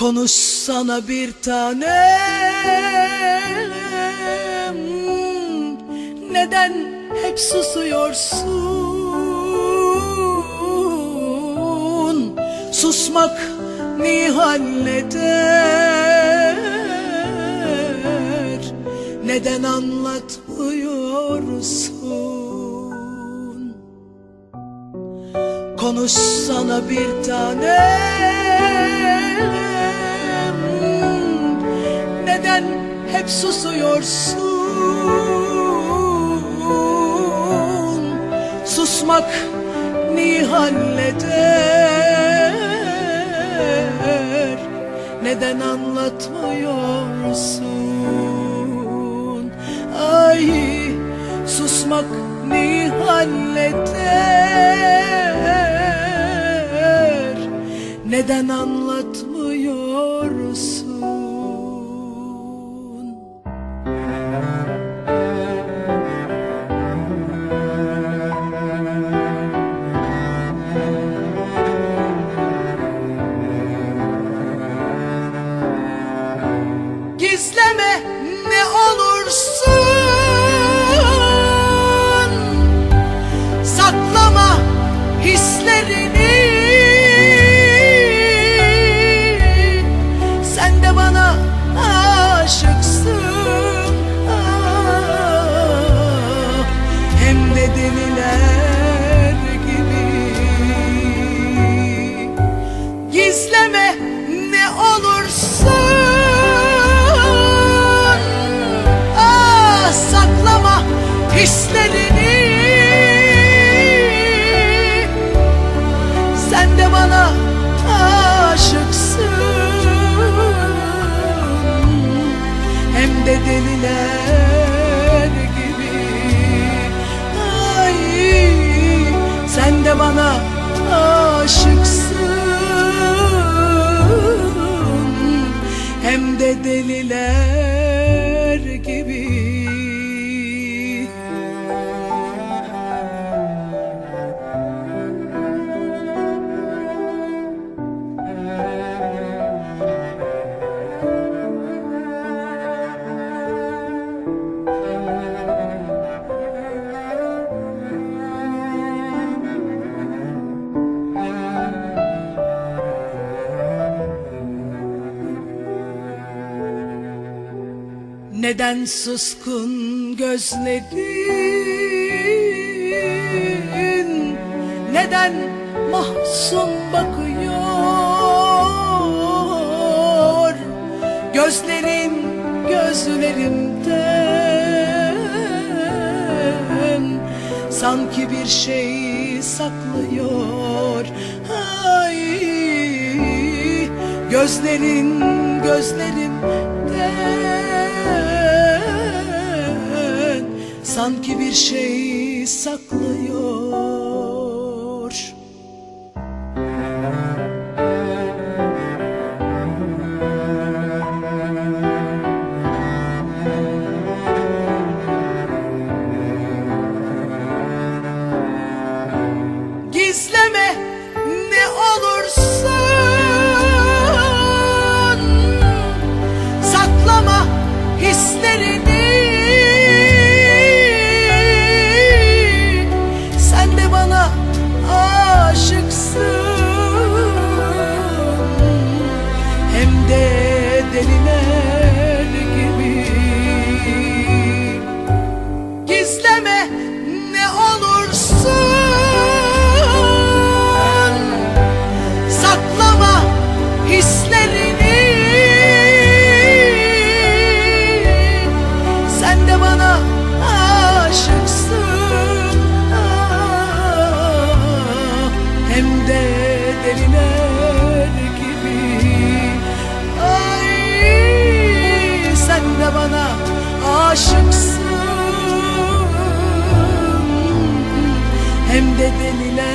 Konuşsana bir tanem hep susuyorsun. Susmak nihalleder Neden anlatmıyorsun Konuşsana bir tanem Neden hep susuyorsun Susmak nihalleder Neden anlatmıyorsun? Ay susmak nihalleder Neden anlatmıyorsun hislerini. Sen de bana aşıksın. Hem de deliler gibi. Ay sen de bana aşıksın. Hem de deliler Neden suskun gözlerin Neden mahzun bakıyor? Gözlerin gözlerimden Sanki bir şey saklıyor. Ay Gözlerin gözlerimden Sanki bir şey saklıyor Gizleme ne olursun. Saklama hislerini. Sen de bana aşıksın. Ah, Hem de deliler gibi. Ay sen de hem de deliler